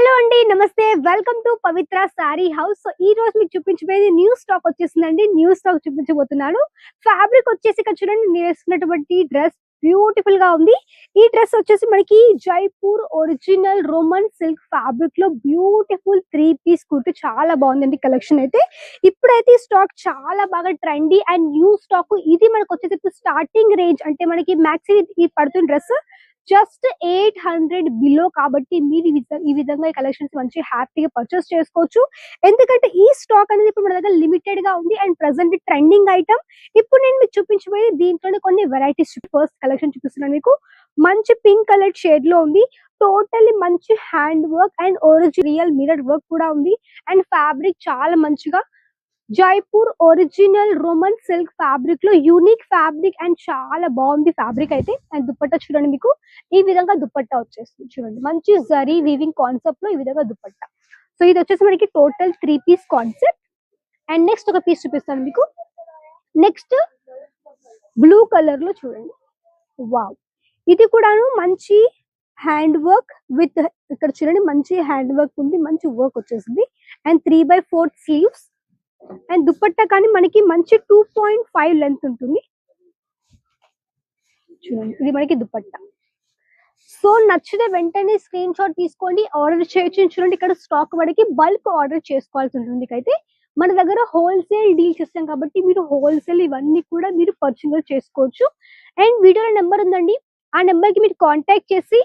Hello అండి నమస్తే. Welcome to Pavitra sari house so ఈ రోజు మీకు చూపించబోయేది న్యూ స్టాక్ వచ్చేసిందండి. న్యూ స్టాక్ చూపించబోతున్నాను. ఫ్యాబ్రిక్ వచ్చేసి ఇక్కడ చూడండి నేను వేసుకున్నటువంటి డ్రెస్ బ్యూటిఫుల్గా ఉంది. ఈ డ్రెస్ వచ్చేసి మనకి జైపూర్ ఒరిజినల్ రోమన్ సిల్క్ ఫ్యాబ్రిక్లో బ్యూటిఫుల్ త్రీ పీస్ కుర్తి. చాలా బాగుందండి కలెక్షన్ అయితే. ఇప్పుడైతే ఈ స్టాక్ చాలా బాగా ట్రెండీ అండ్ న్యూ స్టాక్ ఇది మనకు వచ్చేసి స్టార్టింగ్ రేంజ్ అంటే మనకి మ్యాక్స్ ఈ పడుతున్న dress just eight hundred below కాబట్టి మీరు ఈ ఈ విధంగా ఈ కలెక్షన్స్ మంచి హ్యాపీగా పర్చేస్ చేసుకోవచ్చు. ఎందుకంటే ఈ స్టాక్ అనేది ఇప్పుడు మన దగ్గర లిమిటెడ్గా ఉంది అండ్ ప్రెసెంట్ ట్రెండింగ్ ఐటమ్ ఇప్పుడు నేను మీకు చూపించబోయేది దీంట్లోనే కొన్ని వెరైటీస్ ఫస్ట్ కలెక్షన్ చూపిస్తున్నాను మీకు. మంచి పింక్ కలర్ షేడ్లో ఉంది. టోటల్లీ మంచి hand work and original real mirror work కూడా ఉంది. అండ్ ఫ్యాబ్రిక్ చాలా మంచిగా జైపూర్ ఒరిజినల్ రోమన్ సిల్క్ ఫ్యాబ్రిక్లో యూనిక్ ఫ్యాబ్రిక్ అండ్ చాలా బాగుంది ఫ్యాబ్రిక్ అయితే. అండ్ దుప్పట్టా చూడండి మీకు. ఈ విధంగా దుప్పట్టా వచ్చేస్తుంది చూడండి. మంచి జరీ వీవింగ్ కాన్సెప్ట్లో ఈ విధంగా దుప్పట్టా. సో ఇది వచ్చేసి మనకి total three piece concept and next ఒక పీస్ చూపిస్తాను మీకు. నెక్స్ట్ బ్లూ కలర్లో చూడండి. వావ్ ఇది కూడాను మంచి హ్యాండ్ వర్క్ విత్ ఇక్కడ చూడండి మంచి హ్యాండ్ వర్క్ ఉంది మంచి వర్క్ వచ్చేసింది. And three by four sleeves and dupatta కానీ మనకి మంచి టూ పాయింట్ ఫైవ్ లెంత్ ఉంటుంది. చూడండి ఇది మనకి దుపట్టా. సో నచ్చితే వెంటనే స్క్రీన్ షాట్ తీసుకోండి ఆర్డర్ చేయొచ్చు. చూడండి ఇక్కడ స్టాక్ మనకి బల్క్ ఆర్డర్ చేసుకోవాల్సి ఉంటుంది. అయితే మన దగ్గర హోల్సేల్ డీల్స్ ఇస్తాం కాబట్టి మీరు హోల్సేల్ ఇవన్నీ కూడా మీరు పర్చేజ్ చేసుకోవచ్చు. అండ్ వీడియోలో నెంబర్ ఉందండి. ఆ నెంబర్కి మీరు కాంటాక్ట్ చేసి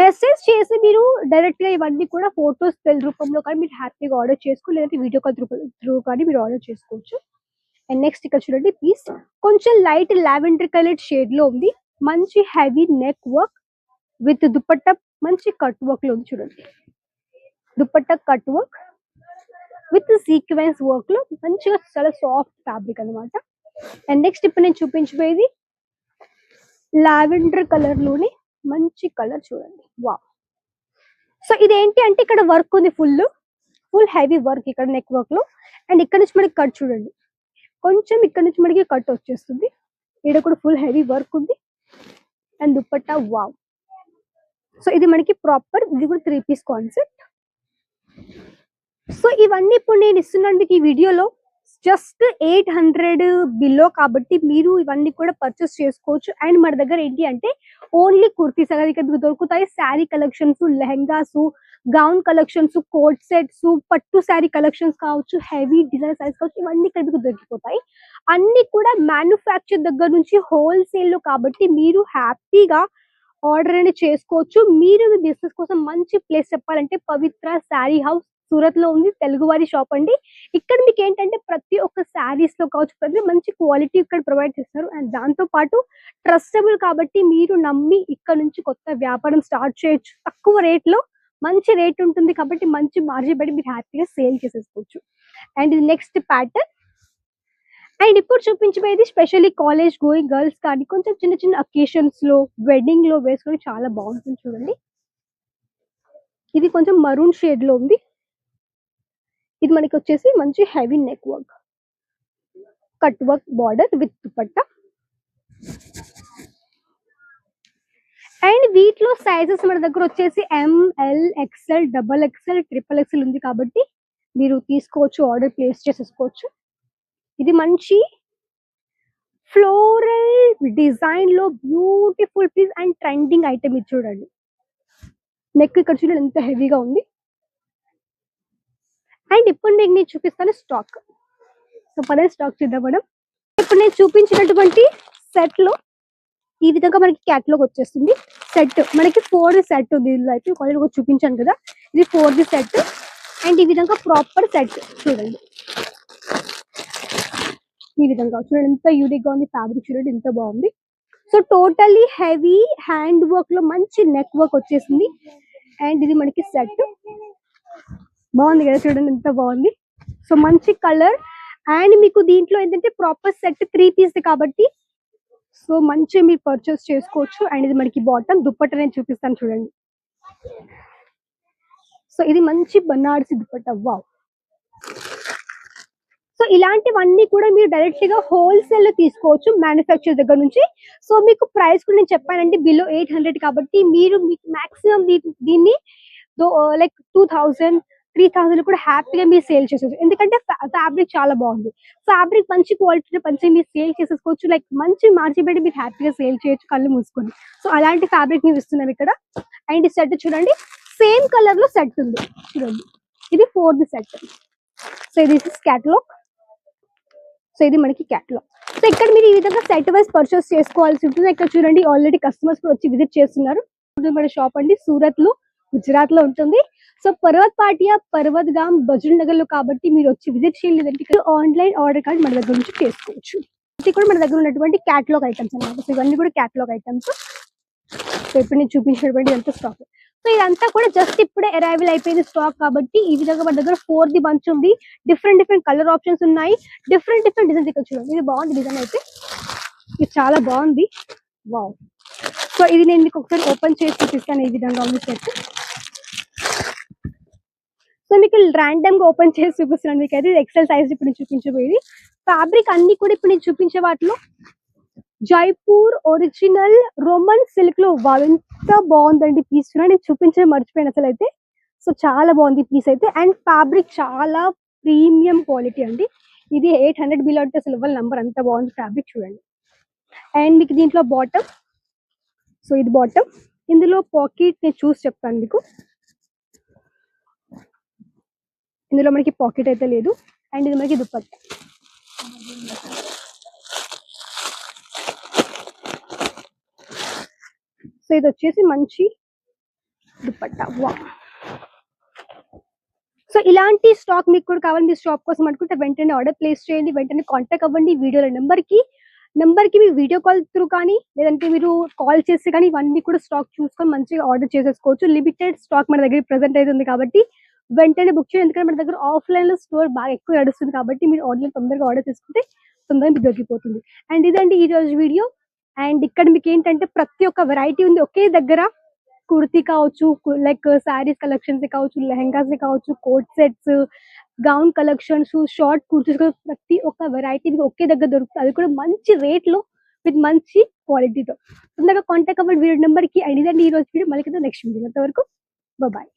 మెసేజ్ చేసి మీరు డైరెక్ట్గా ఇవన్నీ కూడా ఫోటోస్ సెల్ రూపంలో కానీ మీరు హ్యాపీగా ఆర్డర్ చేసుకో లేదంటే వీడియో కాల్ త్రూ కానీ మీరు ఆర్డర్ చేసుకోవచ్చు. అండ్ నెక్స్ట్ ఇక్కడ చూడండి పీస్ కొంచెం లైట్ లావెండర్ కలర్ షేడ్లో ఉంది. మంచి heavy neck work with dupatta మంచి కట్ వర్క్లో ఉంది చూడండి. Dupatta cut work with sequence వర్క్లో మంచిగా చాలా సాఫ్ట్ ఫ్యాబ్రిక్ అన్నమాట. అండ్ నెక్స్ట్ ఇప్పుడు నేను చూపించబోయేది లావెండర్ కలర్లోని మంచి కలర్ చూడండి. వా సో ఇదేంటి అంటే ఇక్కడ వర్క్ ఉంది ఫుల్ ఫుల్ హెవీ వర్క్ ఇక్కడ నెక్ వర్క్లో అండ్ ఇక్కడ నుంచి మనకి కట్ చూడండి. కొంచెం ఇక్కడ నుంచి మనకి కట్ వచ్చేస్తుంది. ఇక్కడ కూడా ఫుల్ హెవీ వర్క్ ఉంది. And dupatta wow. సో ఇది మనకి ప్రాపర్ ఇది కూడా త్రీ పీస్ కాన్సెప్ట్. సో ఇవన్నీ ఇప్పుడు నేను ఇస్తున్నాను మీకు ఈ వీడియోలో జస్ట్ ఎయిట్ హండ్రెడ్ బిలో కాబట్టి మీరు ఇవన్నీ కూడా పర్చేస్ చేసుకోవచ్చు. అండ్ మన దగ్గర ఏంటి అంటే ఓన్లీ కుర్తీస్ అనేది ఇక్కడ మీకు దొరుకుతాయి. Sari collections lehengas gown collections coat sets పట్టు శారీ కలెక్షన్స్ కావచ్చు హెవీ డిజైన్ సైజ్ కావచ్చు ఇవన్నీ ఇక్కడ మీకు దొరికిపోతాయి. అన్ని కూడా మ్యానుఫ్యాక్చర్ దగ్గర నుంచి హోల్సేల్లో కాబట్టి మీరు హ్యాపీగా ఆర్డర్ అనేది చేసుకోవచ్చు. మీరు మీ బిజినెస్ కోసం మంచి ప్లేస్ చెప్పాలంటే పవిత్ర శారీ హౌస్ సూరత్లో ఉంది తెలుగువారి షాప్ అండి. ఇక్కడ మీకు ఏంటంటే ప్రతి ఒక్క శారీస్లో కావచ్చు ప్రతి మంచి క్వాలిటీ ఇక్కడ ప్రొవైడ్ చేస్తారు. అండ్ దాంతో పాటు ట్రస్టబుల్ కాబట్టి మీరు నమ్మి ఇక్కడ నుంచి కొత్త వ్యాపారం స్టార్ట్ చేయొచ్చు. తక్కువ రేట్లో మంచి రేట్ ఉంటుంది కాబట్టి మంచి మార్జిన్ పెట్టి మీరు హ్యాపీగా సేల్ చేసేసుకోవచ్చు. అండ్ ఇది నెక్స్ట్ ప్యాటర్న్. అండ్ ఇప్పుడు చూపించబోయేది స్పెషల్లీ కాలేజ్ గోయింగ్ గర్ల్స్ కానీ కొంచెం చిన్న చిన్న అకేషన్స్లో వెడ్డింగ్లో వేసుకొని చాలా బాగుంటుంది చూడండి. ఇది కొంచెం మరూన్ షేడ్లో ఉంది. ఇది మనకి వచ్చేసి మంచి heavy neck work. Cut work border with dupatta. And వీటిలో సైజెస్ మన దగ్గర వచ్చేసి M L XL double XL triple XL ఉంది కాబట్టి మీరు తీసుకోవచ్చు ఆర్డర్ ప్లేస్ చేసేసుకోవచ్చు. ఇది మంచి ఫ్లోరల్ డిజైన్లో beautiful piece and trending item ఇది చూడండి. నెక్ ఇక్కడ చూడండి ఎంత హెవీగా ఉంది. అండ్ ఇప్పుడు నేను చూపిస్తాను స్టాక్ సో పదే స్టాక్ చూద్దాం మేడం. ఇప్పుడు నేను చూపించినటువంటి సెట్లో ఈ విధంగా మనకి క్యాటలాగ్ వచ్చేస్తుంది. సెట్ మనకి ఫోర్ సెట్ ఉంది. అయితే ఆల్రెడీ చూపించాను కదా. ఇది ఫోర్ ది సెట్ అండ్ ఈ విధంగా ప్రాపర్ సెట్ చూడండి. ఈ విధంగా చూడండి. ఎంత యూనిక్గా ఉంది ఫ్యాబ్రిక్ చూడండి. ఎంత బాగుంది. సో టోటలీ హెవీ హ్యాండ్ వర్క్లో మంచి నెక్ వర్క్ వచ్చేసింది. అండ్ ఇది మనకి సెట్ బాగుంది కదా చూడండి ఎంత బాగుంది. సో మంచి కలర్ అండ్ మీకు దీంట్లో ఏంటంటే ప్రాపర్ సెట్ త్రీ పీస్ కాబట్టి సో మంచి మీరు పర్చేస్ చేసుకోవచ్చు. అండ్ ఇది మనకి బాటమ్ దుప్పట్ట నేను చూపిస్తాను చూడండి. సో ఇది మంచి బనారసి దుప్పట్ట వావ్ సో ఇలాంటివన్నీ కూడా మీరు డైరెక్ట్గా హోల్సేల్లో తీసుకోవచ్చు మ్యానుఫ్యాక్చర్ దగ్గర నుంచి. సో మీకు ప్రైస్ కూడా నేను చెప్పానంటే బిలో ఎయిట్ హండ్రెడ్ కాబట్టి మీరు మీకు మాక్సిమం దీన్ని like two thousand three thousand కూడా హ్యాపీగా మీరు సేల్ చేసేది ఎందుకంటే ఫ్యాబ్రిక్ చాలా బాగుంది. ఫ్యాబ్రిక్ మంచి క్వాలిటీ మంచి మీరు సేల్ చేసేసుకోవచ్చు. లైక్ మంచి మార్జిన్ పెట్టి మీరు హ్యాపీగా సేల్ చేయొచ్చు కళ్ళు మూసుకొని. సో అలాంటి ఫ్యాబ్రిక్ మేము ఇస్తున్నాం ఇక్కడ. అండ్ ఈ సెట్ చూడండి. సేమ్ కలర్లో సెట్ ఉంది. చూడండి. ఇది ఫోర్త్ సెట్. సో ఇది క్యాటలాగ్. సో ఇది మనకి క్యాటలాగ్. సో ఇక్కడ మీరు ఈ విధంగా సెట్ వైజ్ పర్చేస్ చేసుకోవాల్సి ఉంటుంది. ఇక్కడ చూడండి. ఆల్రెడీ కస్టమర్స్ కూడా వచ్చి విజిట్ చేస్తున్నారు. మన షాప్ అండి. సూరత్లో గుజరాత్లో ఉంటుంది. సో పర్వత్ పాటియా పర్వత్ గామ్ బజుల్ నగర్లో కాబట్టి మీరు వచ్చి విజిట్ చేయలేదంటే ఆన్లైన్ ఆర్డర్ కార్డ్ మన దగ్గర నుంచి చేసుకోవచ్చు. ఇది కూడా మన దగ్గర ఉన్నటువంటి క్యాటలాగ్ ఐటమ్స్ అన్నమాట. సో ఇవన్నీ కూడా క్యాటలాగ్ ఐటమ్స్ సో ఇప్పుడు నేను చూపించినటువంటి ఎంత స్టాక్ సో ఇదంతా కూడా జస్ట్ ఇప్పుడే అరైవల్ అయిపోయింది స్టాక్ కాబట్టి ఈ విధంగా మన దగ్గర ఫోర్ ది బంచ్ ఉంది. డిఫరెంట్ డిఫరెంట్ కలర్ ఆప్షన్స్ ఉన్నాయి. డిఫరెంట్ డిఫరెంట్ డిజైన్స్ ఇక్కడ చూడండి. ఇది బాగుంది డిజైన్ అయితే. ఇది చాలా బాగుంది. వావ్ సో ఇది నేను మీకు ఒకసారి ఓపెన్ చేసి చూపిస్తాను ఈ విధంగా ఉంది సెట్ సో మీకు ర్యాండమ్గా ఓపెన్ చేసి చూపిస్తున్నాను. మీకు అయితే ఎక్సెల్ సైజ్ ఇప్పుడు నేను చూపించబోయేది. ఫ్యాబ్రిక్ అన్ని కూడా ఇప్పుడు నేను చూపించే వాటిలో జైపూర్ ఒరిజినల్ రోమన్ సిల్క్లో ఎంత బాగుందండి పీస్ నేను చూపించడం మర్చిపోయాను అసలు అయితే సో చాలా బాగుంది పీస్ అయితే. అండ్ ఫ్యాబ్రిక్ చాలా ప్రీమియం క్వాలిటీ అండి. ఇది ఎయిట్ హండ్రెడ్ బిలో అంటే అసలు ఇవ్వాలి నంబర్ అంత బాగుంది ఫ్యాబ్రిక్ చూడండి. అండ్ మీకు దీంట్లో బాటమ్ సో ఇది బాటమ్ ఇందులో పాకెట్ నేను చూసి చెప్తాను మీకు. ఇందులో మనకి పాకెట్ అయితే లేదు. అండ్ ఇది మనకి దుప్పట్ట. సో ఇది వచ్చేసి మంచి దుప్పట్ట. వా సో ఇలాంటి స్టాక్ మీకు కూడా కావాలి మీ స్టాక్ కోసం అనుకుంటే వెంటనే ఆర్డర్ ప్లేస్ చేయండి. వెంటనే కాంటాక్ట్ అవ్వండి. వీడియోల నెంబర్కి నెంబర్కి మీ వీడియో కాల్ త్రూ కానీ లేదంటే మీరు కాల్ చేసి కానీ ఇవన్నీ కూడా స్టాక్ చూసుకొని మంచిగా ఆర్డర్ చేసేసుకోవచ్చు. లిమిటెడ్ స్టాక్ మన దగ్గర ప్రెసెంట్ అవుతుంది కాబట్టి వెంటనే బుక్ చేయండి. ఎందుకంటే మన దగ్గర ఆఫ్లైన్లో స్టోర్ బాగా ఎక్కువ నడుస్తుంది కాబట్టి మీరు ఆన్లైన్ తొందరగా ఆర్డర్ చేసుకుంటే తొందరగా మీకు దొరికిపోతుంది. అండ్ ఇదండి ఈ రోజు వీడియో అండ్ ఇక్కడ మీకు ఏంటంటే ప్రతి ఒక్క వెరైటీ ఉంది. ఒకే దగ్గర కుర్తీ కావచ్చు లైక్ శారీస్ కలెక్షన్స్ కావచ్చు లెహంగాస్ కావచ్చు coat sets gown collections short kurtis ప్రతి ఒక్క వెరైటీ ఒకే దగ్గర దొరుకుతుంది. అది కూడా మంచి రేట్లో విత్ మంచి క్వాలిటీతో తొందరగా కాంటాక్ట్ అవ్వండి. వీడియో నెంబర్కి. అండ్ ఇదండి ఈ రోజు వీడియో మళ్ళీ నెక్స్ట్ వీడియో అంతవరకు బాయ్